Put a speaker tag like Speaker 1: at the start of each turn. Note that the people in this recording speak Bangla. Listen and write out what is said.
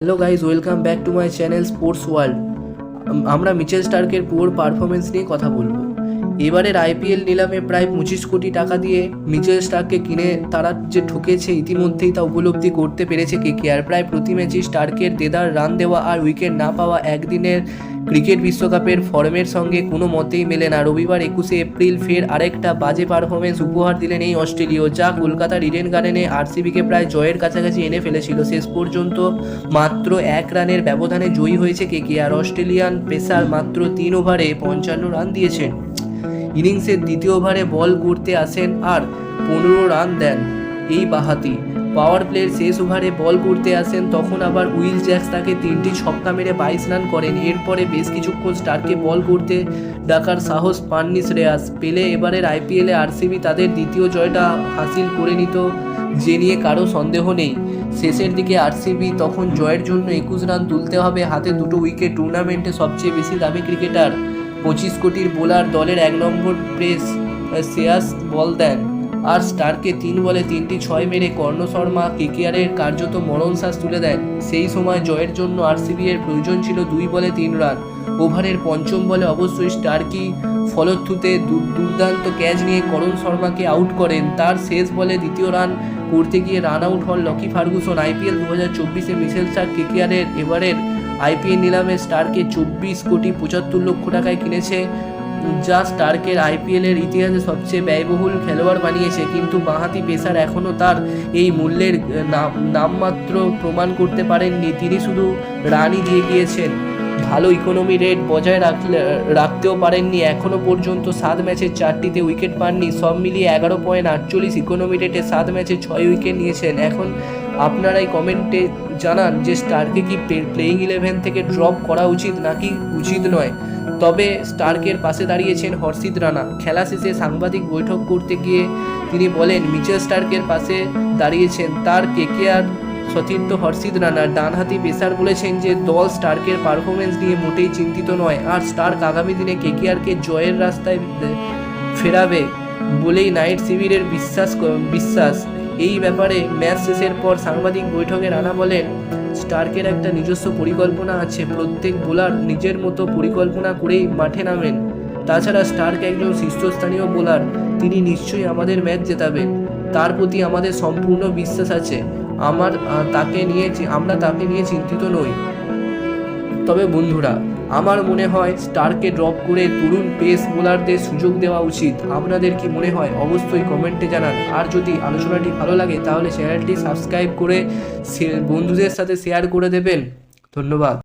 Speaker 1: Hello guys welcome back to my channel sports world আমরা মিচেল স্টার্কের পুয়োর পারফরমেন্স নিয়ে কথা বলব। এবারের আইপিএল নিলামে প্রায় পঁচিশ কোটি টাকা দিয়ে মিচেল স্টার্ককে কিনে তারা যে ঠকেছে ইতিমধ্যেই তা উপলব্ধি করতে পেরেছে কেকেআর প্রায় প্রতি ম্যাচেই স্টার্কের দেদার রান দেওয়া আর উইকেট না পাওয়া একদিনের ক্রিকেট বিশ্বকাপের ফর্মের সঙ্গে কোনো মতেই মেলে না। রবিবার একুশে এপ্রিল ফের আরেকটা বাজে পারফরমেন্স উপহার দিলেন এই অস্ট্রেলীয়, যা কলকাতার ইডেন গার্ডেনে আরসিবিকে প্রায় জয়ের কাছাকাছি এনে ফেলেছিল। শেষ পর্যন্ত মাত্র এক রানের ব্যবধানে জয়ী হয়েছে কে কে। আর অস্ট্রেলিয়ান পেসার মাত্র তিন ওভারে পঞ্চান্ন রান দিয়েছেন। ইনিংসের দ্বিতীয় ওভারে বল করতে আসেন আর পনেরো রান দেন। এই বাহাতি পাওয়ার প্লের শেষ ওভারে বল করতে আসেন, তখন আবার উইল জ্যাক্স তাকে তিনটি ছক্কা মেরে বাইশ রান করেন। এরপরে বেশ কিছুক্ষণ স্টারকে বল করতে ডাকার সাহস পাননি শ্রেয়াস। পেলে এবারের আইপিএলে আরসিবি তাদের দ্বিতীয় জয়টা হাসিল করে নিত, যে নিয়ে কারও সন্দেহ নেই। শেষের দিকে আরসিবি তখন জয়ের জন্য একুশ রান তুলতে হবে। হাতে দুটো উইকেট। টুর্নামেন্টে সবচেয়ে বেশি দামি ক্রিকেটার পঁচিশ কোটির বোলার দলের এক নম্বর প্রেস শ্রেয়াস বল দেন আর স্টারকে তিন বলে তিনটি ছয় মেরে কর্ণ শর্মা কেকেআরের কার্যত মরণ শ্বাস তুলে দেন। সেই সময় জয়ের জন্য আরসিবি এর প্রয়োজন ছিল দুই বলে তিন রান। ওভারের পঞ্চম বলে অবশ্যই স্টার্কি ফলথ্রুতে দুর্দান্ত ক্যাচ নিয়ে করণ শর্মাকে আউট করেন। তার শেষ বলে দ্বিতীয় রান করতে গিয়ে রান আউট হন লকি ফার্গুসন। আইপিএল দু হাজার চব্বিশে মিশেল স্টার কেকেআরের এবারের আইপিএল নিলামে স্টারকে চব্বিশ কোটি পঁচাত্তর লক্ষ টাকায় কিনেছে। যা স্টার্কের আইপিএলের ইতিহাসে সবচেয়ে ব্যয়বহুল খেলোয়াড় বানিয়েছে, কিন্তু বাঁহাতি পেসার এখনও তার এই মূল্যের নাম, নামমাত্র প্রমাণ করতে পারেননি। তিনি শুধু রানই দিয়ে গিয়েছেন। ভালো ইকোনমি রেট বজায় রাখলে, রাখতেও পারেননি। এখনও পর্যন্ত সাত ম্যাচের চারটিতে উইকেট পাননি। সব মিলিয়ে এগারো পয়েন্ট আটচল্লিশ ইকোনমি রেটে সাত ম্যাচে ছয় উইকেট নিয়েছেন। এখন আপনারাই কমেন্টে জানান যে স্টারকে কি প্লেইং ইলেভেন থেকে ড্রপ করা উচিত নাকি উচিত নয়। তবে স্টার্কের পাশে দাঁড়িয়েছেন হর্ষিত রানা। খেলা শেষে সাংবাদিক বৈঠক করতে গিয়ে তিনি বলেন, মিচেল স্টার্কের পাশে দাঁড়িয়েছেন তার কেকেআর সতীর্থ হর্ষিত রানা। ডানহাতি পেসার বলেছেন যে, দল স্টার্কের পারফরমেন্স নিয়ে মোটেই চিন্তিত নয়। আর স্টার্ক আগামী দিনে কেকেআরকে জয়ের রাস্তায় ফেরাবে বলেই নাইট শিবিরের বিশ্বাস বিশ্বাস। এই ব্যাপারে ম্যাচ শেষের পর সাংবাদিক বৈঠকে রানা বলেন, স্টার্কের একটা নিজস্ব পরিকল্পনা আছে। প্রত্যেক বোলার নিজের মতো পরিকল্পনা করেই মাঠে নামেন। তাছাড়া স্টার্ক একজন শীর্ষস্থানীয় বোলার, তিনি নিশ্চয়ই আমাদের ম্যাচ জেতাবেন। তার প্রতি আমাদের সম্পূর্ণ বিশ্বাস আছে। আমার তাকে নিয়ে আমরা তাকে নিয়ে চিন্তিত নই। তবে বন্ধুরা আমার মনে হয় স্টারকে ড্রপ করে তরুণ পেস বোলারদের সুযোগ দেওয়া উচিত। আপনাদের কি মনে হয়? অবশ্যই কমেন্টে জানান। আর যদি আলোচনাটি ভালো লাগে, তাহলে চ্যানেলটি সাবস্ক্রাইব করে বন্ধুদের সাথে শেয়ার করে দেবেন। ধন্যবাদ।